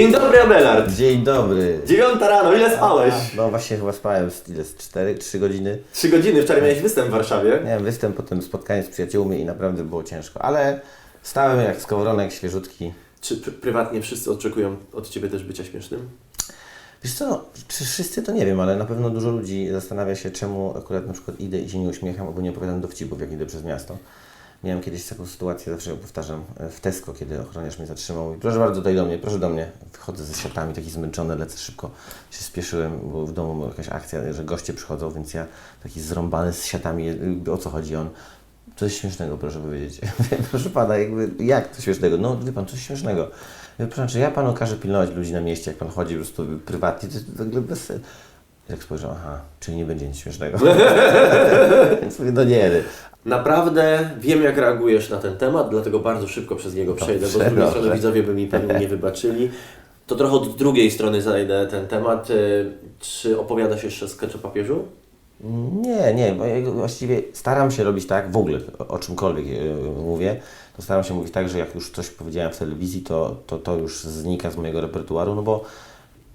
Dzień dobry, Abelard. Dzień dobry. Dziewiąta rano, ile spałeś? No właśnie chyba spałem z ile? Z 4, 3 godziny. Trzy godziny, wczoraj miałeś występ w Warszawie. Nie wiem, występ, potem spotkanie z przyjaciółmi i naprawdę było ciężko, ale stałem jak skowronek, świeżutki. Czy pr- prywatnie wszyscy oczekują od Ciebie też bycia śmiesznym? Wiesz co, czy wszyscy to nie wiem, ale na pewno dużo ludzi zastanawia się, czemu akurat na przykład idę i się nie uśmiecham, albo nie opowiadam dowcipów, jak idę przez miasto. Miałem kiedyś taką sytuację, zawsze ją powtarzam, w Tesco, kiedy ochroniarz mnie zatrzymał. Mówi, proszę bardzo, tutaj do mnie, proszę do mnie. Wychodzę ze siatami, taki zmęczony, lecę szybko. Się spieszyłem, bo w domu była jakaś akcja, że goście przychodzą, więc ja taki zrąbany z siatami, o co chodzi on. Coś śmiesznego, proszę powiedzieć. proszę pana, jakby, jak to śmiesznego? No, wie pan, coś śmiesznego. Proszę, ja panu każę pilnować ludzi na mieście, jak pan chodzi po prostu prywatnie, to jest w ogóle bez sensu. Jak spojrzał, aha, czyli nie będzie nic śmiesznego. Więc mówię, no nie, Naprawdę wiem, jak reagujesz na ten temat, dlatego bardzo szybko przez niego przejdę, bo z drugiej dobrze. strony widzowie by mi pewnie nie wybaczyli. To trochę od drugiej strony zajdę ten temat. Y, Czy opowiadasz jeszcze sketch o papieżu? Nie, nie, bo ja właściwie staram się robić tak, w ogóle o, czymkolwiek e, mówię, to staram się mówić tak, że jak już coś powiedziałem w telewizji, to, to to już znika z mojego repertuaru, no bo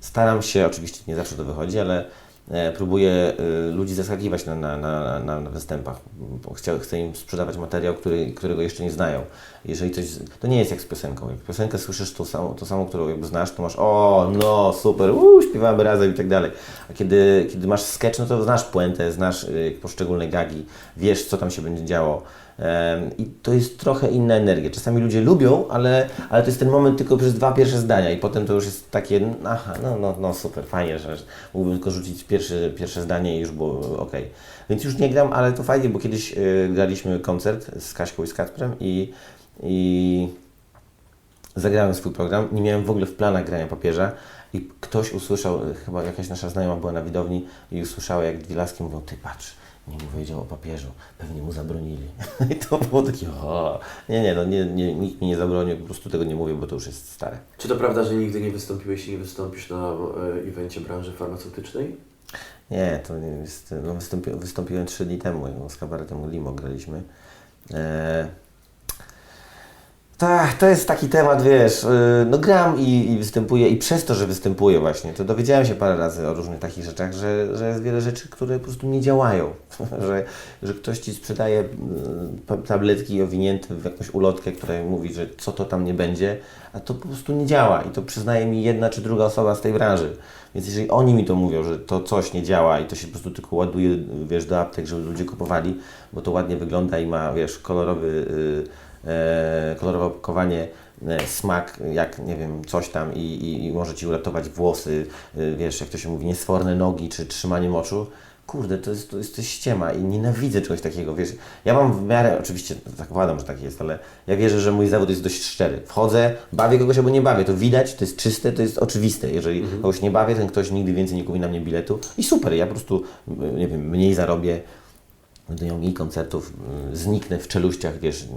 staram się, oczywiście nie zawsze to wychodzi, ale e, próbuję e, ludzi zaskakiwać na, na, na, na, występach. Bo Chcę, chcę im sprzedawać materiał, który, którego jeszcze nie znają. Jeżeli coś, to nie jest jak z piosenką. Jak piosenkę słyszysz tą samą, tą samą, którą jakby znasz, to masz o, no super, uu, śpiewamy razem i tak dalej. A kiedy, kiedy masz sketch, no to znasz puentę, znasz y, poszczególne gagi, wiesz co tam się będzie działo. I to jest trochę inna energia. Czasami ludzie lubią, ale, ale to jest ten moment tylko przez dwa pierwsze zdania i potem to już jest takie, aha, no, no, no super, fajnie, że mógłbym tylko rzucić pierwsze, pierwsze zdanie i już było ok. Więc już nie gram, ale to fajnie, bo kiedyś y, graliśmy koncert z Kaśką i z Kacprem i, i zagrałem swój program, nie miałem w ogóle w planach grania papieża i ktoś usłyszał, chyba jakaś nasza znajoma była na widowni i usłyszała jak dwie laski mówią, ty patrz, nie mu powiedział o papieżu, pewnie mu zabronili. I to było takie, o, nie, nie, no nie, nie, nikt mi nie zabronił, po prostu tego nie mówię, bo to już jest stare. Czy to prawda, że nigdy nie wystąpiłeś i nie wystąpisz na e, evencie branży farmaceutycznej? Nie, to nie jest, no wystąpi, wystąpiłem trzy dni temu, z kabaretem Limo graliśmy. Tak, to jest taki temat, wiesz, y, no gram i, i występuję i przez to, że występuję właśnie, to dowiedziałem się parę razy o różnych takich rzeczach, że, że jest wiele rzeczy, które po prostu nie działają, że, że ktoś Ci sprzedaje y, tabletki owinięte w jakąś ulotkę, która mówi, że co to tam nie będzie, a to po prostu nie działa i to przyznaje mi jedna czy druga osoba z tej branży. Więc jeżeli oni mi to mówią, że to coś nie działa i to się po prostu tylko ładuje, wiesz, do aptek, żeby ludzie kupowali, bo to ładnie wygląda i ma, wiesz, kolorowy, y, e, kolorowe opakowanie, e, smak, jak, nie wiem, coś tam i, i, i może Ci uratować włosy, y, wiesz, jak to się mówi, niesforne nogi czy trzymanie moczu. Kurde, to jest, to jest jest ściema i nienawidzę czegoś takiego, wiesz. Ja mam w miarę, oczywiście zakładam, że tak jest, ale ja wierzę, że mój zawód jest dość szczery. Wchodzę, bawię kogoś albo nie bawię, to widać, to jest czyste, to jest oczywiste. Jeżeli kogoś nie bawię, ten ktoś nigdy więcej nie kupi na mnie biletu i super, ja po prostu, y, nie wiem, mniej zarobię, będę miał mniej koncertów, y, zniknę w czeluściach, wiesz,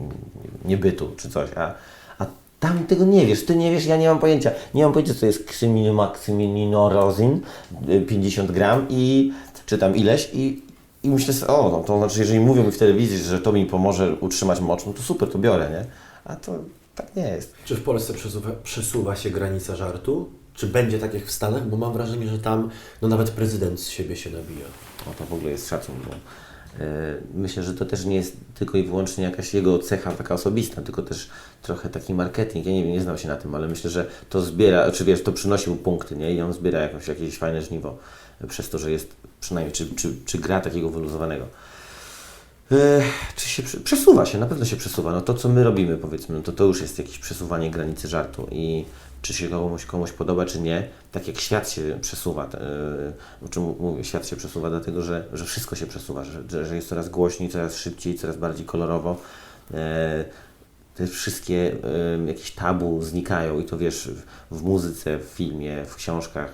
niebytu czy coś, a, a tam tego nie wiesz, ty nie wiesz, ja nie mam pojęcia, nie mam pojęcia co jest ksyminomaksyminorozin, y, 50 gram i czy tam ileś i, i myślę sobie, o, no to znaczy jeżeli mówią mi w telewizji, że to mi pomoże utrzymać mocz, no to super, to biorę, nie? A to tak nie jest. Czy w Polsce przesuwa, przesuwa się granica żartu? Czy będzie tak jak w Stanach? Bo mam wrażenie, że tam no nawet prezydent z siebie się nabija. O, to w ogóle jest szacun, bo e, myślę, że to też nie jest tylko i wyłącznie jakaś jego cecha taka osobista, tylko też trochę taki marketing. Ja nie wiem, nie znam się na tym, ale myślę, że to zbiera, czy wiesz, to przynosi mu punkty, nie? I on zbiera jakoś, jakieś fajne żniwo przez to, że jest przynajmniej, czy, czy, czy gra takiego wyluzowanego. E, czy się przesuwa się, na pewno się przesuwa. No to, co my robimy, powiedzmy, no to to już jest jakieś przesuwanie granicy żartu i czy się komuś, komuś podoba, czy nie, tak jak świat się przesuwa, e, o czym mówię, świat się przesuwa, dlatego że, że wszystko się przesuwa, że, że- jest coraz głośniej, coraz szybciej, coraz bardziej kolorowo. E, te wszystkie e, jakieś tabu znikają i to wiesz, w muzyce, w filmie, w książkach,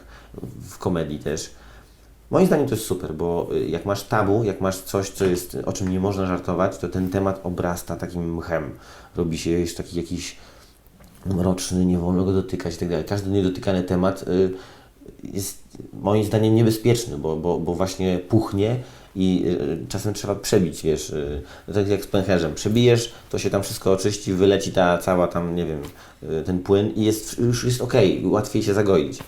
w komedii też. Moim zdaniem to jest super, bo y, jak masz tabu, jak masz coś, co jest, o czym nie można żartować, to ten temat obrasta takim mchem. Robi się już taki jakiś mroczny, nie wolno go dotykać i tak. Każdy niedotykany temat y, jest moim zdaniem niebezpieczny, bo, bo, bo właśnie puchnie i y, czasem trzeba przebić, wiesz, y, tak jak z pęcherzem, przebijesz, to się tam wszystko oczyści, wyleci ta cała tam, nie wiem, ten płyn i jest, już jest okej, łatwiej się zagoić.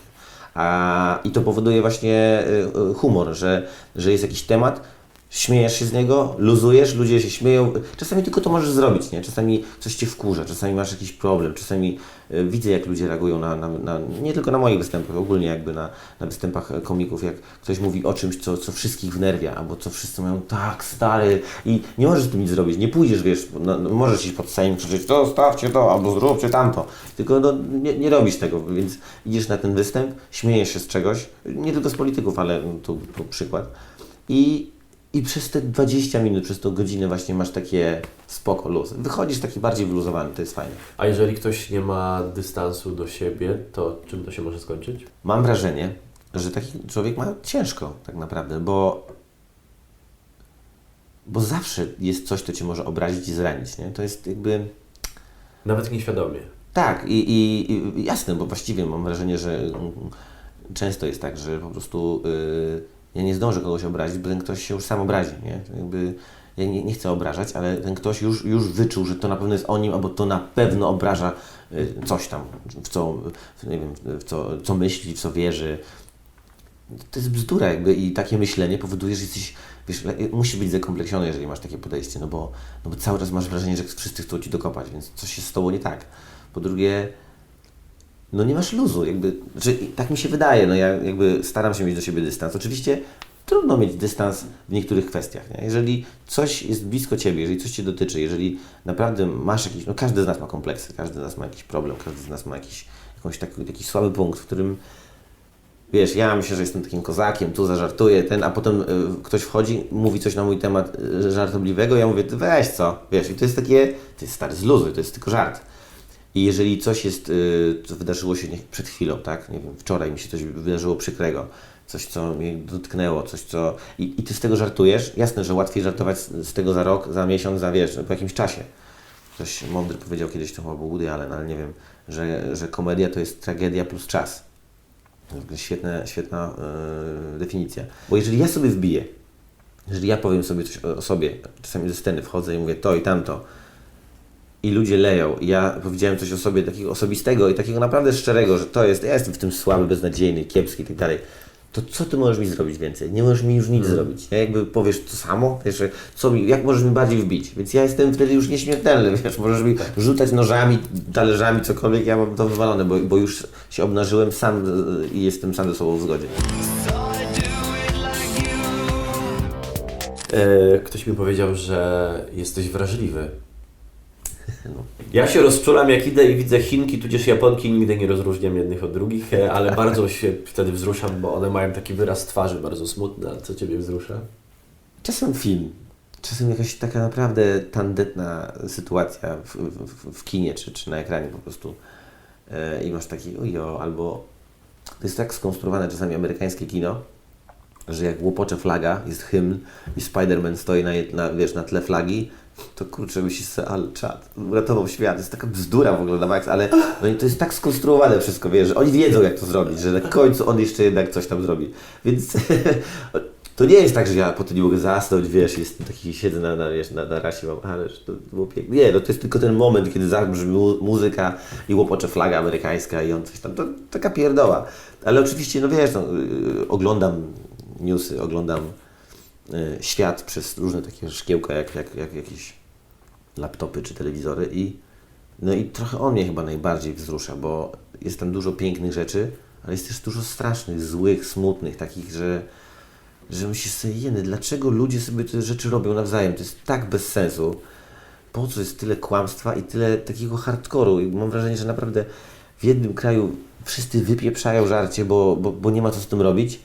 A, I to powoduje właśnie y, y, humor, że, że jest jakiś temat, śmiejesz się z niego, luzujesz, ludzie się śmieją. Czasami tylko to możesz zrobić, nie? Czasami coś cię wkurza, czasami masz jakiś problem, czasami y, widzę, jak ludzie reagują na, na, na, nie tylko na moich występach, ogólnie jakby na, na występach e, komików, jak ktoś mówi o czymś, co, co wszystkich wnerwia, albo co wszyscy mają, tak, stary, i nie możesz z tym nic zrobić, nie pójdziesz, wiesz, no, no, możesz iść pod Sejm, krzyczeć, to stawcie to, albo zróbcie tamto, tylko no, nie, nie robisz tego, więc idziesz na ten występ, śmiejesz się z czegoś, nie tylko z polityków, ale no, tu, tu przykład, i, i przez te 20 minut, przez tą godzinę właśnie masz takie spoko, luz. Wychodzisz taki bardziej wyluzowany, to jest fajne. A jeżeli ktoś nie ma dystansu do siebie, to czym to się może skończyć? Mam wrażenie, że taki człowiek ma ciężko tak naprawdę, bo, bo zawsze jest coś, co cię może obrazić i zranić, nie? To jest jakby... Nawet nieświadomie. Tak, i, i, i jasne, bo właściwie mam wrażenie, że często jest tak, że po prostu y, ja nie zdążę kogoś obrazić, bo ten ktoś się już sam obrazi, nie? Jakby, ja nie, nie chcę obrażać, ale ten ktoś już, już wyczuł, że to na pewno jest o nim, albo to na pewno obraża y, coś tam, w co, nie wiem, w co, co myśli, w co wierzy. To jest bzdura jakby i takie myślenie powoduje, że jesteś, wiesz, musisz być zakompleksiony, jeżeli masz takie podejście, no bo, no bo cały czas masz wrażenie, że wszyscy chcą Ci dokopać, więc coś jest z Tobą nie tak. Po drugie, no nie masz luzu, jakby, tak mi się wydaje, no ja jakby staram się mieć do siebie dystans. Oczywiście trudno mieć dystans w niektórych kwestiach, nie? Jeżeli coś jest blisko Ciebie, jeżeli coś Cię dotyczy, jeżeli naprawdę masz jakiś, no każdy z nas ma kompleksy, każdy z nas ma jakiś problem, każdy z nas ma jakiś, jakąś taki, taki słaby punkt, w którym wiesz, ja myślę, że jestem takim kozakiem, tu zażartuję, ten, a potem y, ktoś wchodzi, mówi coś na mój temat y, żartobliwego, ja mówię, ty weź co, wiesz, i to jest takie, jest stary zluzuj, to jest tylko żart. I jeżeli coś jest, y, co wydarzyło się przed chwilą, tak, nie wiem, wczoraj mi się coś wydarzyło przykrego, coś, co mnie dotknęło, coś, co... I, i ty z tego żartujesz, jasne, że łatwiej żartować z, z tego za rok, za miesiąc, za wiesz, po jakimś czasie. Ktoś mądry powiedział kiedyś, to chyba był Woody Allen, ale nie wiem, że, że komedia to jest tragedia plus czas. Świetna, świetna yy, definicja. Bo jeżeli ja sobie wbiję, jeżeli ja powiem sobie coś o, o sobie, czasami ze sceny wchodzę i mówię to i tamto, i ludzie leją, i ja powiedziałem coś o sobie takiego osobistego i takiego naprawdę szczerego, że to jest, ja jestem w tym słaby, beznadziejny, kiepski i tak dalej, to co ty możesz mi zrobić więcej? Nie możesz mi już nic zrobić. Ja jakby powiesz to samo, wiesz, co mi, jak możesz mi bardziej wbić? Więc ja jestem wtedy już nieśmiertelny, wiesz, możesz mi rzucać nożami, talerzami, cokolwiek, ja mam to wywalone, bo, bo już się obnażyłem sam y, i jestem sam ze sobą w zgodzie. E, ktoś mi powiedział, że jesteś wrażliwy. Ja się rozczulam, jak idę i widzę Chinki, tudzież Japonki, nigdy nie rozróżniam jednych od drugich, e, ale bardzo się wtedy wzruszam, bo one mają taki wyraz twarzy bardzo smutny. A co Ciebie wzrusza? Czasem film, czasem jakaś taka naprawdę tandetna sytuacja w, w, w kinie czy, czy na ekranie po prostu e, i masz taki ojo, albo to jest tak skonstruowane czasami amerykańskie kino, że jak łopocze flaga, jest hymn i Spider-Man stoi na, na, wiesz, na tle flagi, to kurczę myślisz sobie, ale czad, uratował świat, to jest taka bzdura w ogóle na Max, ale no to jest tak skonstruowane wszystko, wiesz, że oni wiedzą jak to zrobić, że na końcu on jeszcze jednak coś tam zrobi, więc to nie jest tak, że ja potem nie mogę zasnąć, wiesz, jestem taki, siedzę na, na, wiesz, na, na rasie, mam, ależ to było piękne. Nie, no to jest tylko ten moment, kiedy zabrzmi mu, muzyka i łopocze flaga amerykańska i on coś tam, to taka pierdoła. Ale oczywiście, no wiesz, no, yy, oglądam newsy, oglądam yy, świat przez różne takie szkiełka, jak, jak, jak jakieś laptopy czy telewizory i no i trochę on mnie chyba najbardziej wzrusza, bo jest tam dużo pięknych rzeczy, ale jest też dużo strasznych, złych, smutnych, takich, że że myślisz sobie, jeny, dlaczego ludzie sobie te rzeczy robią nawzajem? To jest tak bez sensu. Po co jest tyle kłamstwa i tyle takiego hardkoru? I mam wrażenie, że naprawdę w jednym kraju wszyscy wypieprzają żarcie, bo, bo, bo nie ma co z tym robić,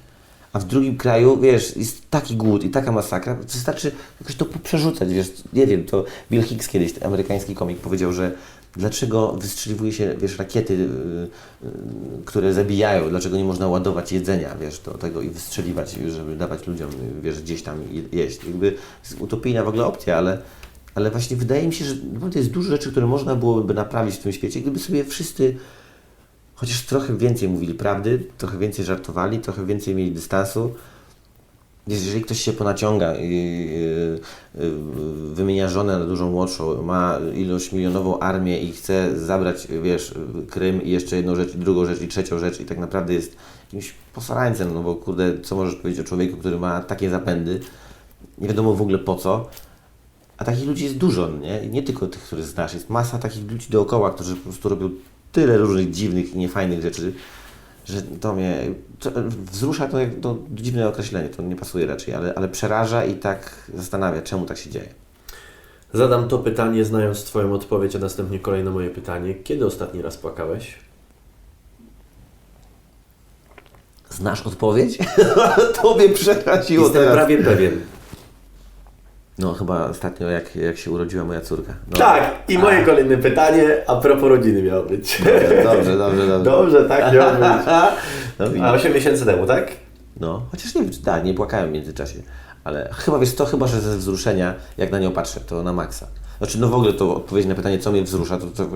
a w drugim kraju, wiesz, jest taki głód i taka masakra, wystarczy jakoś to przerzucać, wiesz, nie wiem, to Bill Hicks kiedyś, amerykański komik, powiedział, że dlaczego wystrzeliwuje się, wiesz, rakiety, yy, yy, które zabijają, dlaczego nie można ładować jedzenia, wiesz, do tego i wystrzeliwać, żeby dawać ludziom, wiesz, gdzieś tam je- jeść. Jakby jest utopijna w ogóle opcja, ale, ale właśnie wydaje mi się, że naprawdę jest dużo rzeczy, które można byłoby naprawić w tym świecie, gdyby sobie wszyscy chociaż trochę więcej mówili prawdy, trochę więcej żartowali, trochę więcej mieli dystansu. jeżeli ktoś się ponaciąga i wymienia żonę na dużą młodszą, ma ilość milionową armię i chce zabrać, wiesz, Krym i jeszcze jedną rzecz, i drugą rzecz, i trzecią rzecz i tak naprawdę jest jakimś posarańcem, no bo kurde, co możesz powiedzieć o człowieku, który ma takie zapędy, nie wiadomo w ogóle po co, a takich ludzi jest dużo, nie? Nie tylko tych, których znasz, jest masa takich ludzi dookoła, którzy po prostu robią tyle różnych dziwnych i niefajnych rzeczy, że to mnie to wzrusza to, to dziwne określenie, to nie pasuje raczej, ale, ale przeraża i tak zastanawia, czemu tak się dzieje. Zadam to pytanie, znając Twoją odpowiedź, a następnie kolejne moje pytanie. Kiedy ostatni raz płakałeś? Znasz odpowiedź? Tobie przeraziło Jestem teraz. prawie pewien. No chyba ostatnio jak, jak się urodziła moja córka. No. Tak, i moje kolejne pytanie a propos rodziny miało być. Dobrze, dobrze, dobrze. Dobrze, tak miało być. No. A 8 miesięcy temu, tak? No, chociaż nie tak, nie płakałem w międzyczasie. Ale chyba wiesz co, chyba że ze wzruszenia, jak na nią patrzę, to na maksa. Znaczy, no w ogóle to odpowiedź na pytanie, co mnie wzrusza, to, to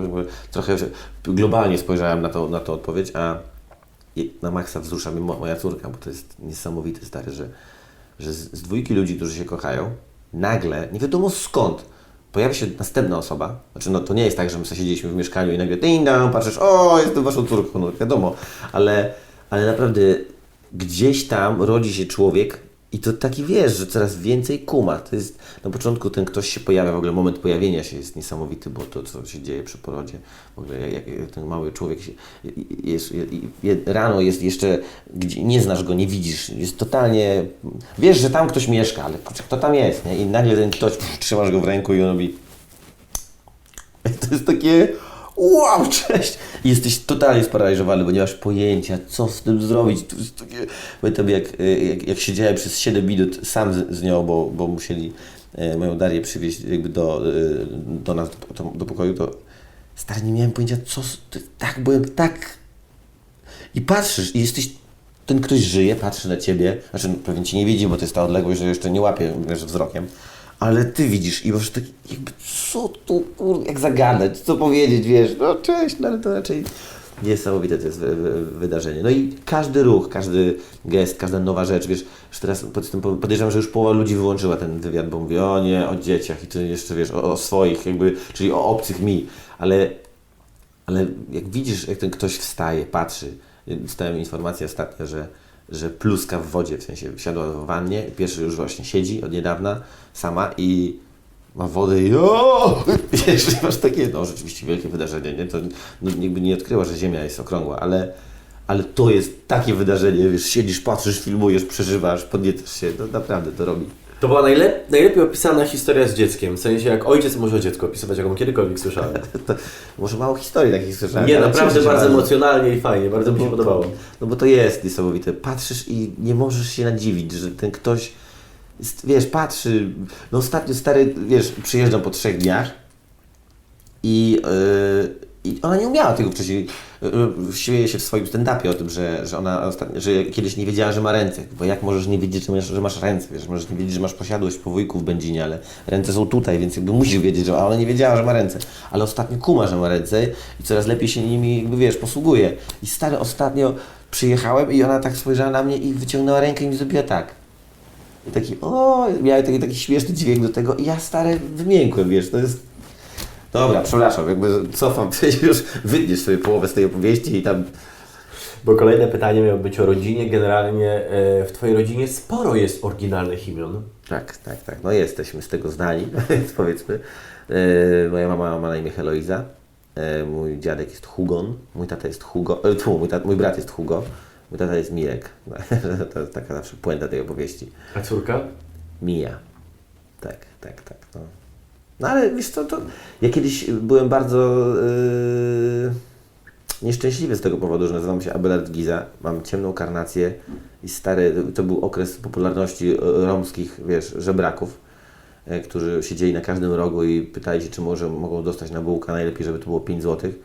trochę globalnie spojrzałem na, to, na tą odpowiedź, a na maksa wzrusza mnie mo- moja córka, bo to jest niesamowite, stary, że, że z, z dwójki ludzi, którzy się kochają, nagle, nie wiadomo skąd, pojawia się następna osoba. Znaczy, no to nie jest tak, że my sobie siedzieliśmy w mieszkaniu i nagle ding dong, patrzysz, o, jestem waszą córką, no wiadomo, ale, ale naprawdę gdzieś tam rodzi się człowiek i to taki wiesz, że coraz więcej kuma. To jest, na początku ten ktoś się pojawia, w ogóle moment pojawienia się jest niesamowity, bo to, co się dzieje przy porodzie, w ogóle jak, jak ten mały człowiek się, jest, jest, rano jest jeszcze, gdzie, nie znasz go, nie widzisz, jest totalnie, wiesz, że tam ktoś mieszka, ale kto tam jest, nie? I nagle ten ktoś, trzymasz go w ręku i on robi to jest takie wow, cześć! I jesteś totalnie sparaliżowany, bo nie masz pojęcia, co z tym zrobić. Pamiętam, jak, y, jak, jak siedziałem przez 7 minut sam z, z nią, bo, bo musieli e, moją Darię przywieźć jakby do, y, do nas, do, do pokoju, to stary, nie miałem pojęcia, co... z- to- Tak, byłem tak... I patrzysz i jesteś... Ten ktoś żyje, patrzy na ciebie, znaczy no, pewnie cię nie widzi, bo to jest ta odległość, że jeszcze nie łapie wiesz, wzrokiem, ale ty widzisz i masz taki jakby, co tu, kur, jak zagadać, co powiedzieć, wiesz, no cześć, no ale to raczej niesamowite to jest wy, wy, wydarzenie. No i każdy ruch, każdy gest, każda nowa rzecz, wiesz, już teraz podejrzewam, że już połowa ludzi wyłączyła ten wywiad, bo mówi, o nie, o dzieciach i ty jeszcze, wiesz, o, o swoich jakby, czyli o obcych mi, ale ale jak widzisz, jak ten ktoś wstaje, patrzy, dostałem informację ostatnio, że, że pluska w wodzie, w sensie wsiadła w wannie, pierwszy już właśnie siedzi od niedawna sama i ma wodę i o! Wiesz, masz takie, no rzeczywiście wielkie wydarzenie, nie? To no, nie odkryła, że Ziemia jest okrągła, ale, ale to jest takie wydarzenie, wiesz, siedzisz, patrzysz, filmujesz, przeżywasz, podniecasz się, no naprawdę to robi. To była najlep- najlepiej opisana historia z dzieckiem. W sensie, jak ojciec może dziecko opisywać, jaką kiedykolwiek słyszałem. To, może mało historii takich słyszałem. Nie, naprawdę bardzo emocjonalnie i fajnie, bardzo mi się podobało. No bo to jest niesamowite. Patrzysz i nie możesz się nadziwić, że ten ktoś, wiesz, patrzy. No ostatnio stary, wiesz, przyjeżdżam po trzech dniach i, yy, i ona nie umiała tego wcześniej. Yy, śmieje się w swoim stand-upie o tym, że, że ona że kiedyś nie wiedziała, że ma ręce. Bo jak możesz nie wiedzieć, że masz, że masz ręce? Wiesz, możesz nie wiedzieć, że masz posiadłość po wujku w Będzinie, ale ręce są tutaj, więc jakby musisz wiedzieć, że ona nie wiedziała, że ma ręce. Ale ostatnio kuma, że ma ręce i coraz lepiej się nimi, jakby wiesz, posługuje. I stary, ostatnio przyjechałem i ona tak spojrzała na mnie i wyciągnęła rękę i mi zrobiła tak. I taki, o, miałem taki, taki śmieszny dźwięk do tego i ja stary wymiękłem, wiesz, to jest... Dobra, przepraszam, jakby cofam, już wytniesz sobie połowę z tej opowieści i tam... Bo kolejne pytanie miało być o rodzinie. Generalnie e, w Twojej rodzinie sporo jest oryginalnych imion. Tak, tak, tak, no jesteśmy z tego znani, więc powiedzmy. E, moja mama ma na imię Heloiza, e, mój dziadek jest Hugon, mój tata jest Hugo, e, tu, mój, mój brat jest Hugo, mój tata jest Mirek. to jest taka zawsze puenta tej opowieści. A córka? Mija. Tak, tak, tak. No, no ale wiesz co, to ja kiedyś byłem bardzo yy, nieszczęśliwy z tego powodu, że nazywam się Abelard Giza, mam ciemną karnację i stary, to był okres popularności romskich, wiesz, żebraków, e, którzy siedzieli na każdym rogu i pytali się, czy może mogą dostać na bułka, najlepiej, żeby to było 5 złotych.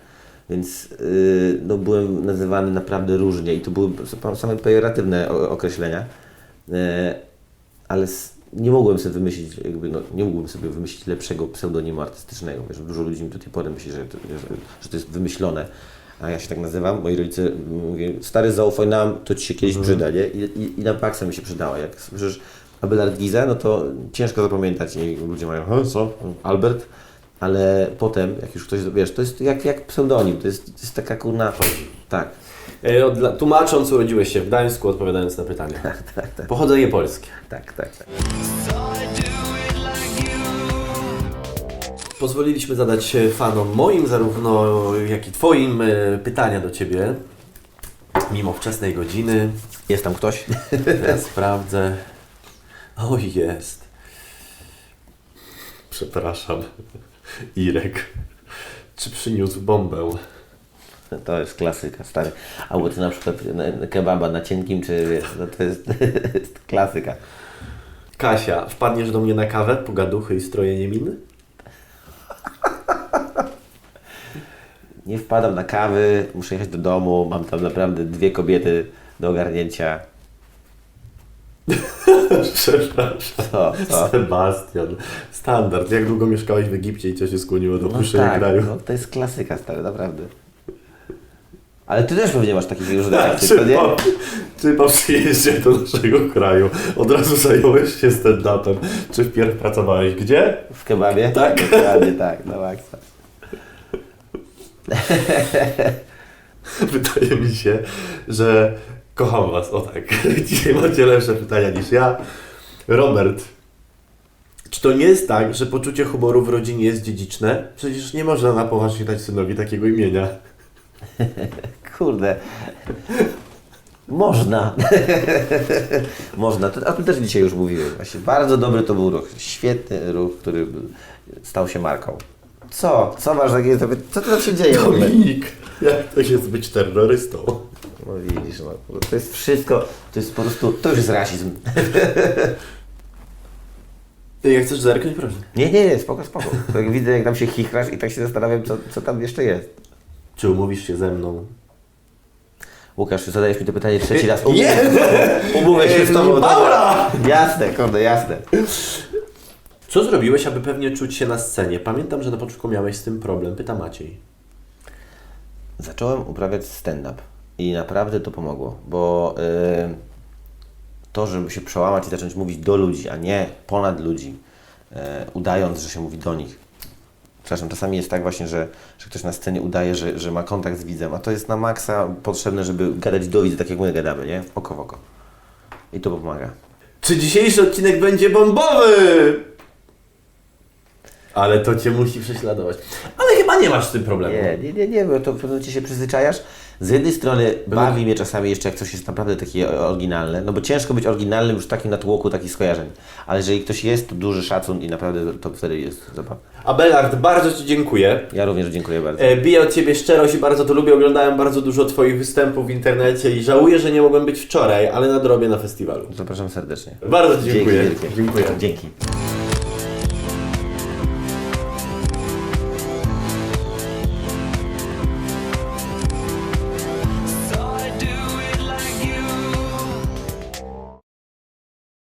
Więc yy, no, byłem nazywany naprawdę różnie i to były same pejoratywne określenia. E, ale nie mogłem sobie wymyślić, jakby, no, nie mógłbym sobie wymyślić lepszego pseudonimu artystycznego. Wiesz, dużo ludzi mi do tej pory myśli, że to, że, to jest wymyślone, a ja się tak nazywam, moi rodzice mówią, stary zaufaj nam, to Ci się kiedyś przyda, nie? I, i, i na paksa mi się przydała. Jak słyszysz Abelard Giza, no to ciężko zapamiętać i ludzie mają, "He, co? Albert? Ale potem, jak już ktoś, wiesz, to jest jak, jak pseudonim, to jest, to jest taka kurna... Tak. E, Tłumacząc, urodziłeś się w Gdańsku, odpowiadając na pytania. Pochodzenie polskie. Tak, tak, tak. Pozwoliliśmy zadać fanom moim, zarówno jak i Twoim e, pytania do Ciebie. Mimo wczesnej godziny. Jest tam ktoś? Ja sprawdzę. O, jest. Przepraszam. Irek. Czy przyniósł bombę? To jest klasyka, stary. Albo ty na przykład na- kebaba na cienkim, czy wiesz, no to jest, jest klasyka. Kasia, wpadniesz do mnie na kawę, pogaduchy i strojenie miny? Nie wpadam na kawy, muszę jechać do domu, mam tam naprawdę dwie kobiety do ogarnięcia. Przepraszam. Co, co? Sebastian. Standard. Jak długo mieszkałeś w Egipcie i co się skłoniło do No opuszczenia tak, kraju? no, to jest klasyka, stary, naprawdę. Ale ty też pewnie masz takich różnych akcji, Czy to nie? po, czy po przyjeździe do naszego kraju od razu zająłeś się stand-upem? Czy wpierw pracowałeś gdzie? W kebabie? Tak. Dokładnie tak, no maksa. Wydaje mi się, że kocham Was. O tak. Dzisiaj macie lepsze pytania niż ja. Robert. Czy to nie jest tak, że poczucie humoru w rodzinie jest dziedziczne? Przecież nie można na poważnie dać synowi takiego imienia. Kurde. Można. Można. To, a tu też dzisiaj już mówiłem. Właśnie bardzo dobry to był ruch. Świetny ruch, który stał się marką. Co? Co masz takie... Co tam się dzieje w ogóle? Dominik, jak to jest być terrorystą? No widzisz, no, to jest wszystko, to jest po prostu, to już jest rasizm. Ty, jak chcesz zerknąć, proszę. Nie, nie, nie, spoko, spoko. To jak widzę, jak tam się chichrasz i tak się zastanawiam, co, co tam jeszcze jest. Czy umówisz się ze mną? Łukasz, zadajesz mi to pytanie trzeci raz. Nie! Umówę się z tobą. Dobra. Jasne, kurde, jasne. Co zrobiłeś, aby pewnie czuć się na scenie? Pamiętam, że na początku miałeś z tym problem. Pyta Maciej. Zacząłem uprawiać stand-up i naprawdę to pomogło, bo y, to, żeby się przełamać i zacząć mówić do ludzi, a nie ponad ludzi, y, udając, że się mówi do nich. Przepraszam, czasami jest tak właśnie, że, że ktoś na scenie udaje, że, że ma kontakt z widzem, a to jest na maksa potrzebne, żeby gadać do widza, tak jak my gadamy, nie? Oko w oko. I to pomaga. Czy dzisiejszy odcinek będzie bombowy? Ale to cię musi prześladować. Ale chyba nie masz z tym problemu. Nie, nie, nie, nie, bo to pewnym momencie się przyzwyczajasz. Z jednej strony bawi mnie czasami jeszcze, jak coś jest naprawdę takie oryginalne, no bo ciężko być oryginalnym już w takim natłoku takich skojarzeń. Ale jeżeli ktoś jest, to duży szacun i naprawdę to wtedy jest zabawa. Abelard, bardzo Ci dziękuję. Ja również dziękuję bardzo. E, Biję od Ciebie szczerość i bardzo to lubię. Oglądałem bardzo dużo Twoich występów w internecie i żałuję, że nie mogłem być wczoraj, ale nadrobię na festiwalu. Zapraszam serdecznie. Bardzo Ci dziękuję. Dzięki. Dziękuję. Dzięki.